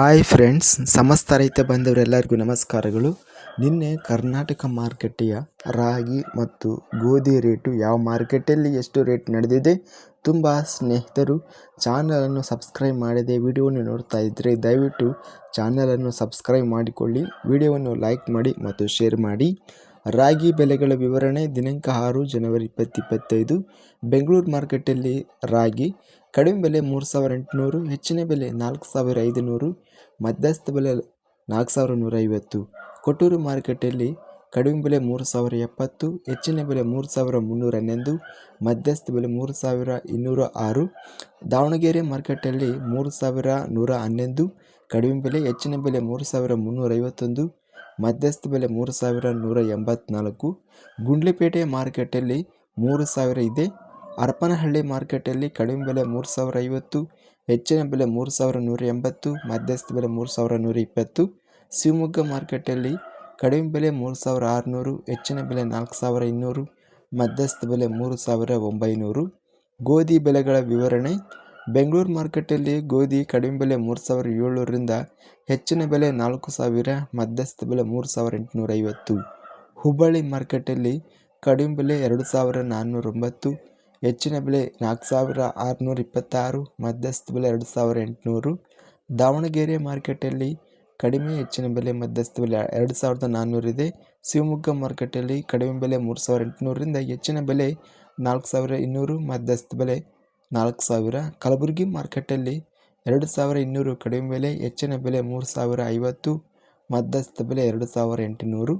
Hi friends ಸಮಸ್ತ ರೈತ ಬಂದವರೆಲ್ಲರಿಗೂ ನಮಸ್ಕಾರಗಳು. ನಿನ್ನೆ ಕರ್ನಾಟಕ ಮಾರುಕಟ್ಟೆಯ ರಾಗಿ ಮತ್ತು ಗೋಧಿ ರೇಟು ಯಾವ ಮಾರ್ಕೆಟಲ್ಲಿ ಎಷ್ಟು ರೇಟ್ ನಡೆದಿದೆ ತುಂಬ ಸ್ನೇಹಿತರು ಚಾನಲನ್ನು ಸಬ್ಸ್ಕ್ರೈಬ್ ಮಾಡದೆ ವಿಡಿಯೋವನ್ನು ನೋಡ್ತಾ ಇದ್ದರೆ ದಯವಿಟ್ಟು ಚಾನಲನ್ನು ಸಬ್ಸ್ಕ್ರೈಬ್ ಮಾಡಿಕೊಳ್ಳಿ, ವಿಡಿಯೋವನ್ನು ಲೈಕ್ ಮಾಡಿ ಮತ್ತು ಶೇರ್ ಮಾಡಿ. ರಾಗಿ ಬೆಲೆಗಳ ವಿವರಣೆ ದಿನಾಂಕ ಆರು ಜನವರಿ ಇಪ್ಪತ್ತಿಪ್ಪತ್ತೈದು. ಬೆಂಗಳೂರು ಮಾರ್ಕೆಟಲ್ಲಿ ರಾಗಿ ಕಡಿಮೆ ಬೆಲೆ ಮೂರು ಸಾವಿರ ಎಂಟುನೂರು, ಹೆಚ್ಚಿನ ಬೆಲೆ ನಾಲ್ಕು ಸಾವಿರ ಐದುನೂರು, ಮಧ್ಯಸ್ಥ ಬೆಲೆ ನಾಲ್ಕು ಸಾವಿರ ನೂರೈವತ್ತು ಕೊಟ್ಟೂರು ಮಾರುಕಟ್ಟೆಯಲ್ಲಿ ಕಡಿಮೆ ಬೆಲೆ ಮೂರು ಸಾವಿರ ಎಪ್ಪತ್ತು, ಹೆಚ್ಚಿನ ಬೆಲೆ ಮೂರು ಸಾವಿರ ಮುನ್ನೂರ ಹನ್ನೊಂದು, ಮಧ್ಯಸ್ಥ ಬೆಲೆ ಮೂರು ಸಾವಿರ ಇನ್ನೂರ ಆರು. ದಾವಣಗೆರೆ ಮಾರ್ಕೆಟಲ್ಲಿ ಮೂರು ಸಾವಿರ ನೂರ ಹನ್ನೊಂದು, ಕಡಿಮೆ ಬೆಲೆ, ಹೆಚ್ಚಿನ ಬೆಲೆ ಮೂರು ಸಾವಿರ ಮುನ್ನೂರ ಐವತ್ತೊಂದು ಮಧ್ಯಸ್ಥ ಬೆಲೆ ಮೂರು ಸಾವಿರ ನೂರ ಎಂಬತ್ನಾಲ್ಕು. ಗುಂಡ್ಲಿಪೇಟೆ ಮಾರುಕಟ್ಟೆಯಲ್ಲಿ ಮೂರು ಸಾವಿರ ಇದೆ. ಹರಪನಹಳ್ಳಿ ಮಾರ್ಕೆಟಲ್ಲಿ ಕಡಿಮೆ ಬೆಲೆ ಮೂರು ಸಾವಿರ ಐವತ್ತು. ಹೆಚ್ಚಿನ ಬೆಲೆ ಮೂರು ಸಾವಿರ ನೂರ ಎಂಬತ್ತು. ಮಧ್ಯಸ್ಥ ಬೆಲೆ ಮೂರು ಸಾವಿರ ನೂರ ಇಪ್ಪತ್ತು. ಶಿವಮೊಗ್ಗ ಮಾರುಕಟ್ಟೆಯಲ್ಲಿ ಕಡಿಮೆ ಬೆಲೆ ಮೂರು ಸಾವಿರ ಆರುನೂರು. ಹೆಚ್ಚಿನ ಬೆಲೆ ನಾಲ್ಕು ಸಾವಿರ ಇನ್ನೂರು. ಮಧ್ಯಸ್ಥ ಬೆಲೆ ಮೂರು ಸಾವಿರ ಒಂಬೈನೂರು. ಗೋಧಿ ಬೆಲೆಗಳ ವಿವರಣೆ. ಬೆಂಗಳೂರು ಮಾರ್ಕೆಟಲ್ಲಿ ಗೋಧಿ ಕಡಿಮೆ ಬೆಲೆ ಮೂರು ಸಾವಿರ ಏಳ್ನೂರರಿಂದ ಹೆಚ್ಚಿನ ಬೆಲೆ ನಾಲ್ಕು ಸಾವಿರ ಮಧ್ಯಸ್ಥ ಬೆಲೆ ಮೂರು ಸಾವಿರ ಎಂಟುನೂರ ಐವತ್ತು ಹುಬ್ಬಳ್ಳಿ ಮಾರ್ಕೆಟಲ್ಲಿ ಕಡಿಮೆ ಬೆಲೆ ಎರಡು ಸಾವಿರ ನಾನ್ನೂರ ಒಂಬತ್ತು ಹೆಚ್ಚಿನ ಬೆಲೆ ನಾಲ್ಕು ಸಾವಿರ ಆರುನೂರ ಇಪ್ಪತ್ತಾರು ಮಧ್ಯಸ್ಥ ಬೆಲೆ ಎರಡು ಸಾವಿರ ಎಂಟುನೂರು. ದಾವಣಗೆರೆ ಮಾರ್ಕೆಟಲ್ಲಿ ಕಡಿಮೆ, ಹೆಚ್ಚಿನ ಬೆಲೆ ಮಧ್ಯಸ್ಥ ಬೆಲೆ ಎರಡು ಸಾವಿರದ ನಾನ್ನೂರಿದೆ ಶಿವಮೊಗ್ಗ ಮಾರ್ಕೆಟಲ್ಲಿ ಕಡಿಮೆ ಬೆಲೆ ಮೂರು ಸಾವಿರ ಎಂಟುನೂರರಿಂದ ಹೆಚ್ಚಿನ ಬೆಲೆ ನಾಲ್ಕು ಸಾವಿರ ಇನ್ನೂರು ಮಧ್ಯಸ್ಥ ಬೆಲೆ ನಾಲ್ಕು ಸಾವಿರ. ಕಲಬುರಗಿ ಮಾರ್ಕೆಟಲ್ಲಿ ಎರಡು ಸಾವಿರ ಇನ್ನೂರು. ಕಡಿಮೆ ಬೆಲೆ, ಹೆಚ್ಚಿನ ಬೆಲೆ ಮೂರು ಸಾವಿರ ಐವತ್ತು. ಮಧ್ಯಸ್ಥ ಬೆಲೆ ಎರಡು ಸಾವಿರ ಎಂಟುನೂರು.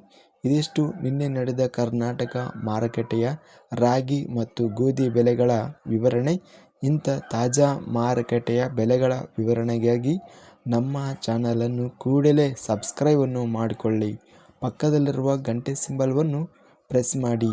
ಇದಿಷ್ಟು ನಿನ್ನೆ ನಡೆದ ಕರ್ನಾಟಕ ಮಾರುಕಟ್ಟೆಯ ರಾಗಿ ಮತ್ತು ಗೋಧಿ ಬೆಲೆಗಳ ವಿವರಣೆ. ಇಂಥ ತಾಜಾ ಮಾರುಕಟ್ಟೆಯ ಬೆಲೆಗಳ ವಿವರಣೆಗಾಗಿ ನಮ್ಮ ಚಾನಲನ್ನು ಕೂಡಲೇ ಸಬ್ಸ್ಕ್ರೈಬನ್ನು ಮಾಡಿಕೊಳ್ಳಿ. ಪಕ್ಕದಲ್ಲಿರುವ ಗಂಟೆ ಸಿಂಬಲ್ವನ್ನು ಪ್ರೆಸ್ ಮಾಡಿ.